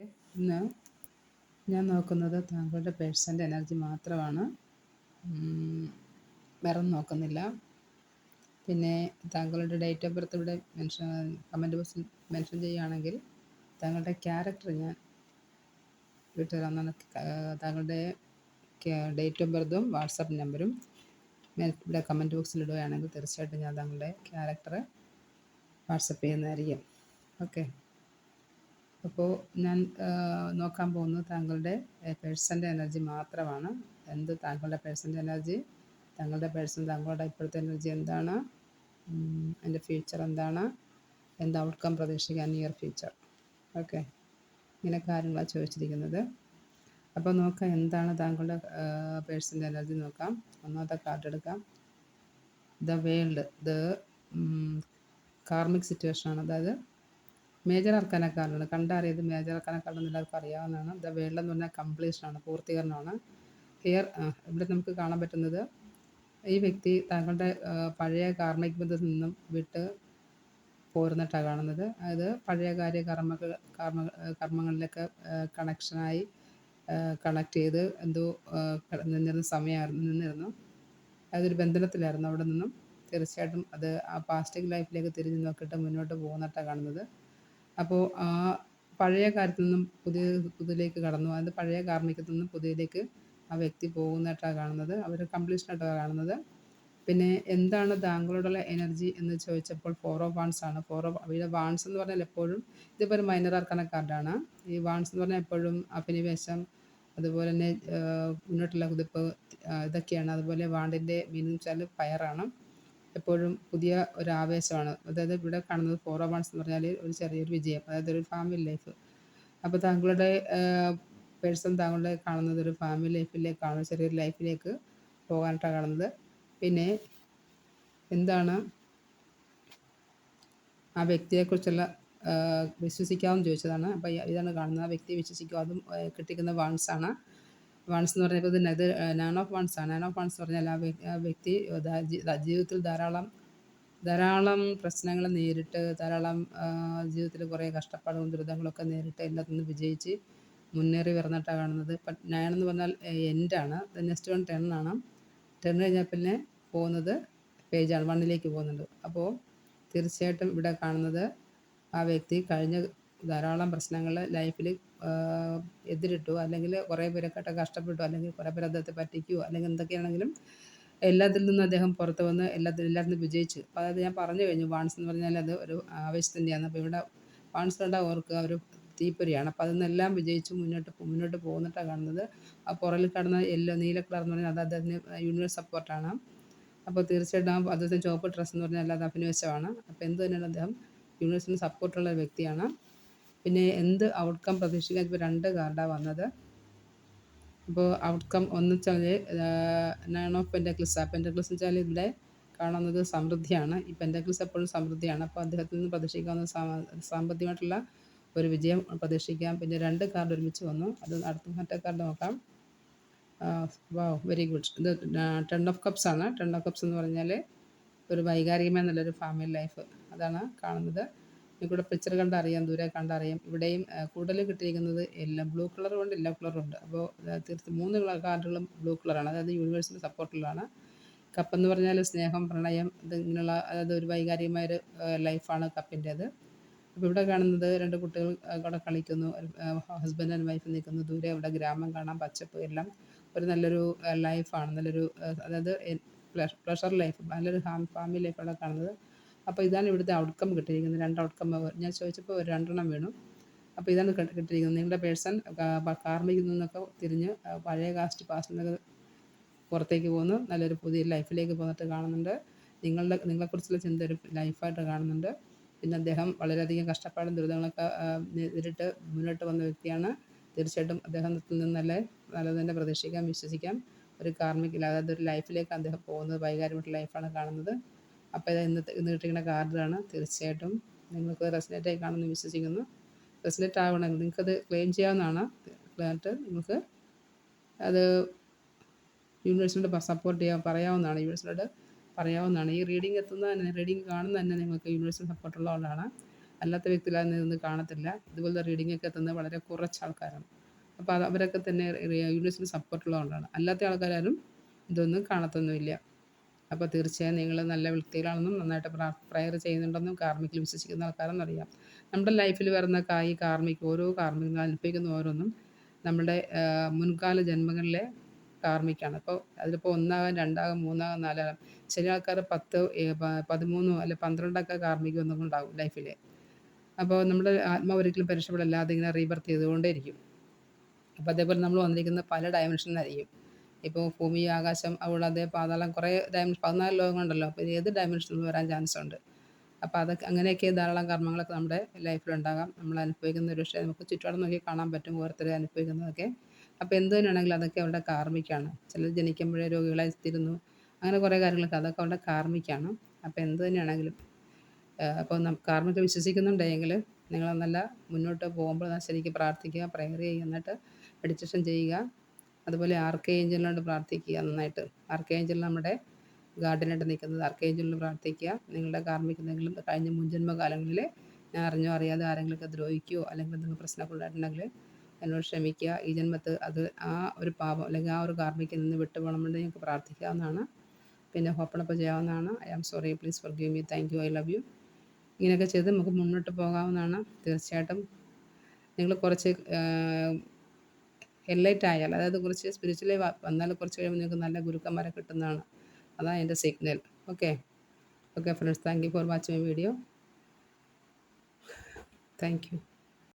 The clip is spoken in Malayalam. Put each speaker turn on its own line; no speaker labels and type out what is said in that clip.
ഇന്ന് ഞാൻ നോക്കുന്നത് താങ്കളുടെ പേഴ്സന്റെ എനർജി മാത്രമാണ്. വേറെ നോക്കുന്നില്ല. പിന്നെ താങ്കളുടെ ഡേറ്റ് ഓഫ് ബർത്ത് ഇവിടെ മെൻഷൻ കമന്റ് ബോക്സിൽ മെൻഷൻ ചെയ്യുകയാണെങ്കിൽ താങ്കളുടെ ക്യാരക്ടർ ഞാൻ വിട്ടുതരാമെന്നാണ് താങ്കളുടെ ഡേറ്റ് ഓഫ് ബർത്തും വാട്സപ്പ് നമ്പറും ഇവിടെ കമന്റ് ബോക്സിൽ ഇടുകയാണെങ്കിൽ തീർച്ചയായിട്ടും ഞാൻ താങ്കളുടെ ക്യാരക്ടർ വാട്സപ്പ് ചെയ്യുന്നതായിരിക്കും. ഓക്കെ. അപ്പോൾ ഞാൻ നോക്കാൻ പോകുന്നത് താങ്കളുടെ പേഴ്സന്റെ എനർജി മാത്രമാണ്. എന്ത് താങ്കളുടെ പേഴ്സന്റെ എനർജി? താങ്കളുടെ പേഴ്സൺ താങ്കളുടെ ഇപ്പോഴത്തെ എനർജി എന്താണ്? അതിന്റെ ഫ്യൂച്ചർ എന്താണ്? എന്ത് ഔട്ട്കം പ്രതീക്ഷിക്കാൻ നിയർ ഫ്യൂച്ചർ? ഓക്കെ. ഇങ്ങനെ കാര്യങ്ങളാണ് ചോദിച്ചിരിക്കുന്നത്. അപ്പോൾ നോക്കാം എന്താണ് താങ്കളുടെ പേഴ്സന്റെ എനർജി നോക്കാം. ഒന്നാമത്തെ കാർഡ് എടുക്കാം. The world the karmic situation ആണ് അതായത് മേജർ അർക്കാനക്കാരനാണ് കണ്ടറിയത് മേജർ അർക്കാനക്കാരൻ എല്ലാവർക്കും അറിയാവുന്നതാണ്. ദ വേൾഡ് എന്ന് പറഞ്ഞാൽ കംപ്ലീഷനാണ് പൂർത്തീകരണമാണ്. ഹിയർ ഇവിടെ നമുക്ക് കാണാൻ പറ്റുന്നത് ഈ വ്യക്തി താങ്കളുടെ പഴയ കാർമ്മിക ബന്ധത്തിൽ നിന്നും വിട്ട് പോരുന്നിട്ടാണ് കാണുന്നത്. അതായത് പഴയ കാര്യ കർമ്മ കർമ്മ കർമ്മങ്ങളിലൊക്കെ കണക്ഷനായി കണക്ട് ചെയ്ത് എന്തോ നിന്നിരുന്ന സമയമായിരുന്നു നിന്നിരുന്നു. അതൊരു ബന്ധനത്തിലായിരുന്നു അവിടെ നിന്നും. തീർച്ചയായിട്ടും അത് ആ പാസ്റ്റിക് ലൈഫിലേക്ക് തിരിഞ്ഞു നോക്കിയിട്ട് മുന്നോട്ട് പോകുന്നിട്ടാണ് കാണുന്നത്. അപ്പോൾ ആ പഴയ കാര്യത്തിൽ നിന്നും പുതിയ പുതിയതിലേക്ക് കടന്നു അതായത് പഴയ കാർമ്മികത്തിൽ നിന്നും പുതിയതിലേക്ക് ആ വ്യക്തി പോകുന്നതായിട്ടാണ് കാണുന്നത്. അവർ കംപ്ലീഷനായിട്ടാണ് കാണുന്നത്. പിന്നെ എന്താണ് താങ്കളോടുള്ള എനർജി എന്ന് ചോദിച്ചപ്പോൾ ഫോർ ഓഫ് വാൺസ് ആണ്. ഫോർ ഓഫ് ഇവിടെ വാൺസ് എന്ന് പറഞ്ഞാൽ എപ്പോഴും ഇതിപ്പോൾ ഒരു മൈനർ ആർക്കാന കാർഡാണ് ഈ വാൺസ് എന്ന് പറഞ്ഞാൽ എപ്പോഴും അഭിനിവേശം അതുപോലെ തന്നെ മുന്നോട്ടുള്ള കുതിപ്പ് ഇതൊക്കെയാണ്. അതുപോലെ വാണ്ടിന്റെ മീനിങ് വെച്ചാൽ ഫയറാണ് എപ്പോഴും പുതിയ ഒരു ആവേശമാണ് അതായത് ഇവിടെ കാണുന്നത് ഫോർ വൺസ് എന്ന് പറഞ്ഞാൽ ഒരു ചെറിയൊരു വിജയം. അതായത് ഒരു ഫാമിലി ലൈഫ് അപ്പോൾ താങ്കളുടെ പേഴ്സൺ താങ്കളുടെ കാണുന്നത് ഒരു ഫാമിലി ലൈഫിലേക്കാണ് ചെറിയൊരു ലൈഫിലേക്ക് പോകാനായിട്ടാണ് കാണുന്നത്. പിന്നെ എന്താണ് ആ വ്യക്തിയെക്കുറിച്ചുള്ള വിശ്വസിക്കാമെന്ന് ചോദിച്ചതാണ്. അപ്പോൾ ഇതാണ് കാണുന്നത്. ആ വ്യക്തിയെ വിശ്വസിക്കുക അതും കിട്ടിക്കുന്ന വാൺസാണ് വൺസ് എന്ന് പറഞ്ഞപ്പോൾ ഇത് ഇത് നയൻ ഓഫ് വൺസ് ആണ് നയൻ ഓഫ് വൺസ് പറഞ്ഞാൽ ആ വ്യക്തി ജീവിതത്തിൽ ധാരാളം ധാരാളം പ്രശ്നങ്ങൾ നേരിട്ട് ധാരാളം ജീവിതത്തിൽ കുറേ കഷ്ടപ്പാടും ദുരിതങ്ങളൊക്കെ നേരിട്ട് എല്ലാത്തിൽ നിന്ന് വിജയിച്ച് മുന്നേറി വരുന്നിട്ടാണ് കാണുന്നത്. ഇപ്പം നയൻ എന്ന് പറഞ്ഞാൽ എൻഡാണ് നെക്സ്റ്റ് വൺ ടെൻ ആണ്. ടെൻ കഴിഞ്ഞാൽ പിന്നെ പോകുന്നത് പേജാണ് വണ്ണിലേക്ക് പോകുന്നുണ്ട്. അപ്പോൾ തീർച്ചയായിട്ടും ഇവിടെ കാണുന്നത് ആ വ്യക്തി കഴിഞ്ഞ ധാരാളം പ്രശ്നങ്ങൾ ലൈഫിൽ എതിരിട്ടു അല്ലെങ്കിൽ കുറേ പേരൊക്കെ കഷ്ടപ്പെട്ടു അല്ലെങ്കിൽ കുറേ പേർ അദ്ദേഹത്തെ പറ്റിക്കുകയോ അല്ലെങ്കിൽ എന്തൊക്കെയാണെങ്കിലും എല്ലാത്തിൽ നിന്നും അദ്ദേഹം പുറത്ത് വന്ന് എല്ലാത്തിൽ എല്ലാവരും വിജയിച്ചു. അപ്പോൾ അതായത് ഞാൻ പറഞ്ഞു കഴിഞ്ഞു വാൺസ് എന്ന് പറഞ്ഞാൽ അത് ഒരു ആവേശത്തിന്റെയാണ് അപ്പോൾ ഇവിടെ വാൺസ് കണ്ടാൽ ഓർക്ക് ഒരു തീപ്പൊരിയാണ്. അപ്പോൾ അതിൽ നിന്നെല്ലാം വിജയിച്ച് മുന്നോട്ട് മുന്നോട്ട് പോകുന്നിട്ടാണ് കാണുന്നത്. ആ പുറകിൽ കടന്ന യെല്ലോ നീല കളർ എന്ന് പറഞ്ഞാൽ അത് അദ്ദേഹത്തിന് യൂണിവേഴ്സ് സപ്പോർട്ടാണ് അപ്പോൾ തീർച്ചയായിട്ടും അദ്ദേഹത്തിന് ചുവപ്പ് ഡ്രസ്സ് എന്ന് പറഞ്ഞാൽ അത് അഭിനിവേശമാണ് അപ്പോൾ എന്ത് തന്നെയാണ് അദ്ദേഹം യൂണിവേഴ്സിന് സപ്പോർട്ടുള്ള വ്യക്തിയാണ്. പിന്നെ എന്ത് ഔട്ട്കം പ്രതീക്ഷിക്കാൻ ഇപ്പോൾ രണ്ട് കാർഡാണ് വന്നത്. അപ്പോൾ ഔട്ട്കം ഒന്ന് വെച്ചാൽ നയൺ ഓഫ് പെന്റക്ലിസ് പെന്റക്ലിസ് വെച്ചാൽ ഇവിടെ കാണുന്നത് സമൃദ്ധിയാണ്. ഈ പെന്റക്ലിസ് എപ്പോഴും സമൃദ്ധിയാണ്. അപ്പോൾ അദ്ദേഹത്തിൽ നിന്ന് പ്രതീക്ഷിക്കാവുന്ന സാമ്പത്തികമായിട്ടുള്ള ഒരു വിജയം പ്രതീക്ഷിക്കാം. പിന്നെ രണ്ട് കാർഡ് ഒരുമിച്ച് വന്നു. അത് അടുത്ത മറ്റേ കാർഡ് നോക്കാം. വാ വെരി ഗുഡ് ഇത് ടെൻ ഓഫ് കപ്സ് ആണ്. ടെൻ ഓഫ് കപ്സ് എന്ന് പറഞ്ഞാൽ ഒരു വൈകാരികമായ നല്ലൊരു ഫാമിലി ലൈഫ് അതാണ് കാണുന്നത്. ഇവിടെ പിക്ചർ കണ്ടറിയാം ദൂരെ കണ്ടറിയാം. ഇവിടെയും കൂടുതൽ കിട്ടിയിരിക്കുന്നത് എല്ലാം ബ്ലൂ കളറും ഉണ്ട് യെല്ലോ കളറും ഉണ്ട്. അപ്പോൾ തീർത്ത് മൂന്ന് കാർഡുകളും ബ്ലൂ കളറാണ് അതായത് യൂണിവേഴ്സിന്റെ സപ്പോർട്ടിലാണ് കപ്പെന്ന് പറഞ്ഞാൽ സ്നേഹം പ്രണയം ഇത് ഇങ്ങനെയുള്ള അതായത് ഒരു വൈകാരികമായൊരു ലൈഫാണ് കപ്പിന്റേത് അപ്പോൾ ഇവിടെ കാണുന്നത് രണ്ട് കുട്ടികൾ അവിടെ കളിക്കുന്നു. ഹസ്ബൻഡ് ആൻഡ് വൈഫ് നിൽക്കുന്നു. ദൂരെ അവിടെ ഗ്രാമം കാണാം പച്ചപ്പ് എല്ലാം. ഒരു നല്ലൊരു ലൈഫാണ് നല്ലൊരു അതായത് പ്ലഷർ ലൈഫ് നല്ലൊരു ഫാമിലി ലൈഫാണ് കാണുന്നത്. അപ്പോൾ ഇതാണ് ഇവിടുത്തെ ഔട്ട്കം കിട്ടിയിരിക്കുന്നത്. രണ്ട് ഔട്ട്കം ഞാൻ ചോദിച്ചപ്പോൾ ഒരു രണ്ടെണ്ണം വീണു. അപ്പോൾ ഇതാണ് കിട്ടിയിരിക്കുന്നത്. നിങ്ങളുടെ പേഴ്സൺ കാർമികിൽ നിന്നൊക്കെ തിരിഞ്ഞ് പഴയ കാസ്റ്റ് പാസ്റ്റിനൊക്കെ പുറത്തേക്ക് പോകുന്നു. നല്ലൊരു പുതിയ ലൈഫിലേക്ക് പോന്നിട്ട് കാണുന്നുണ്ട്. നിങ്ങളുടെ നിങ്ങളെക്കുറിച്ചുള്ള ചിന്ത ഒരു ലൈഫായിട്ട് കാണുന്നുണ്ട്. പിന്നെ അദ്ദേഹം വളരെയധികം കഷ്ടപ്പാടും ദുരിതങ്ങളൊക്കെ നേരിട്ട് മുന്നോട്ട് വന്ന വ്യക്തിയാണ്. തീർച്ചയായിട്ടും അദ്ദേഹത്തിൽ നല്ലത് തന്നെ പ്രതീക്ഷിക്കാം വിശ്വസിക്കാം. ഒരു കാർമിക്കിൽ അതായത് ഒരു ലൈഫിലേക്ക് അദ്ദേഹം പോകുന്നത് വൈകാര്യമായിട്ട് ലൈഫാണ് കാണുന്നത്. അപ്പോൾ ഇത് ഇന്നത്തെ ഇന്ന് കിട്ടിയിരിക്കുന്ന കാർഡാണ് തീർച്ചയായിട്ടും നിങ്ങൾക്ക് റെസിനേറ്റ് ആയി കാണുമെന്ന് വിശ്വസിക്കുന്നു. റെസിനേറ്റ് ആവണമെങ്കിൽ നിങ്ങൾക്കത് ക്ലെയിം ചെയ്യാവുന്നതാണ്. എന്നിട്ട് നിങ്ങൾക്ക് അത് യൂണിവേഴ്സിനോട് സപ്പോർട്ട് ചെയ്യാൻ പറയാവുന്നതാണ്. യൂണിവേഴ്സിനോട് പറയാവുന്നതാണ്. ഈ റീഡിംഗ് എത്തുന്ന തന്നെ റീഡിംഗ് കാണുന്ന തന്നെ നിങ്ങൾക്ക് യൂണിവേഴ്സിന് സപ്പോർട്ടുള്ള ആളാണ്. അല്ലാത്ത വ്യക്തികൾ നിന്ന് കാണത്തില്ല. ഇതുപോലത്തെ റീഡിങ്ങൊക്കെ എത്തുന്നത് വളരെ കുറച്ച് ആൾക്കാരാണ്. അപ്പോൾ അവരൊക്കെ തന്നെ യൂണിവേഴ്സിൽ സപ്പോർട്ടുള്ള ആളാണ്. അല്ലാത്ത ആൾക്കാരും ഇതൊന്നും കാണത്തൊന്നുമില്ല. അപ്പോൾ തീർച്ചയായും നിങ്ങൾ നല്ല വ്യക്തികളാണെന്നും നന്നായിട്ട് പ്രയർ ചെയ്യുന്നുണ്ടെന്നും കാർമിക്കിൽ വിശ്വസിക്കുന്ന ആൾക്കാരെന്ന് അറിയാം. നമ്മുടെ ലൈഫിൽ വരുന്ന കായി കാർമ്മിക് ഓരോ കാർമ്മികങ്ങൾ അനുഭവിക്കുന്ന ഓരോന്നും നമ്മുടെ മുൻകാല ജന്മങ്ങളിലെ കാർമ്മിക്കാണ് അപ്പോൾ അതിലിപ്പോൾ ഒന്നാകാം രണ്ടാകാം മൂന്നാകാം നാലാകാം ചില ആൾക്കാർ പത്ത് പതിമൂന്നോ അല്ലെ പന്ത്രണ്ടൊക്കെ കാർമികം ഒന്നും ഉണ്ടാകും ലൈഫിൽ. അപ്പോൾ നമ്മുടെ ആത്മാവ് ഒരിക്കലും പരിരക്ഷപ്പെടില്ലാതെ ഇങ്ങനെ റീബർത്ത് ചെയ്തുകൊണ്ടേ ഇരിക്കും അപ്പോൾ അതേപോലെ നമ്മൾ വന്നിരിക്കുന്ന പല ഡയമെൻഷനിലായിരിക്കും ഇപ്പോൾ ഭൂമി ആകാശം കൂടാതെ പാതാളം കുറേ ഡയമെൻഷൻ പതിനാല് ലോകങ്ങളുണ്ടല്ലോ. അപ്പോൾ ഏത് ഡയമെൻഷനിൽ വരാൻ ചാൻസ് ഉണ്ട്? അപ്പോൾ അതൊക്കെ അങ്ങനെയൊക്കെ ധാരാളം കർമ്മങ്ങളൊക്കെ നമ്മുടെ ലൈഫിലുണ്ടാകാം നമ്മൾ അനുഭവിക്കുന്ന ഒരു പക്ഷേ നമുക്ക് ചുറ്റുപാടും നോക്കി കാണാൻ പറ്റും ഓരോരുത്തർ അനുഭവിക്കുന്നതൊക്കെ. അപ്പോൾ എന്ത് തന്നെയാണെങ്കിലും അതൊക്കെ അവരുടെ കാർമ്മിക്കാണ്. ചിലർ ജനിക്കുമ്പോഴേ രോഗികളായി തീരുന്നു. അങ്ങനെ കുറേ കാര്യങ്ങളൊക്കെ അതൊക്കെ അവരുടെ കാർമ്മിക്കാണ്. അപ്പോൾ എന്ത് തന്നെയാണെങ്കിലും അപ്പോൾ കാർമ്മിക്ക് വിശ്വസിക്കുന്നുണ്ടെങ്കിൽ നിങ്ങൾ നല്ല മുന്നോട്ട് പോകുമ്പോൾ ശരിക്കും പ്രാർത്ഥിക്കുക പ്രയർ ചെയ്യുക എന്നിട്ട് മെഡിറ്റേഷൻ ചെയ്യുക. അതുപോലെ ആർക്കെ ഏഞ്ചലിനോട് പ്രാർത്ഥിക്കുക നന്നായിട്ട്. ആർക്കെ ഏഞ്ചൽ നമ്മുടെ ഗാർഡനായിട്ട് നിൽക്കുന്നത് ആർക്കെ പ്രാർത്ഥിക്കുക. നിങ്ങളുടെ കാർമ്മിക എന്തെങ്കിലും കഴിഞ്ഞ മുൻജന്മ കാലങ്ങളിൽ ഞാൻ അറിഞ്ഞോ അറിയാതെ ആരെങ്കിലുമൊക്കെ ദ്രോഹിക്കുകയോ അല്ലെങ്കിൽ എന്തെങ്കിലും പ്രശ്നമൊക്കെ ഉണ്ടായിട്ടുണ്ടെങ്കിൽ എന്നോട് ക്ഷമിക്കുക. ഈ ജന്മത്ത് അത് ആ ഒരു പാപം അല്ലെങ്കിൽ ആ ഒരു കാർമ്മിക്കിൽ നിന്ന് വിട്ടുപോകണമെന്ന് ഞങ്ങൾക്ക് പ്രാർത്ഥിക്കാവുന്നതാണ്. പിന്നെ ഹോപ്പണപ്പ് ചെയ്യാവുന്നതാണ്. I am sorry. Please forgive me. Thank you. I love you. ഇങ്ങനെയൊക്കെ ചെയ്ത് നമുക്ക് മുന്നോട്ട് പോകാവുന്നതാണ്. തീർച്ചയായിട്ടും. നിങ്ങൾ കുറച്ച് എൻലൈറ്റ് ആയാൽ അതായത് കുറച്ച് സ്പിരിച്വലി വന്നാൽ കുറച്ച് കഴിയുമ്പോൾ നിങ്ങൾക്ക് നല്ല ഗുരുക്കന്മാരെ കിട്ടുന്നതാണ്. അതാണ് എന്റെ signal okay okay friends thank you for watching video thank you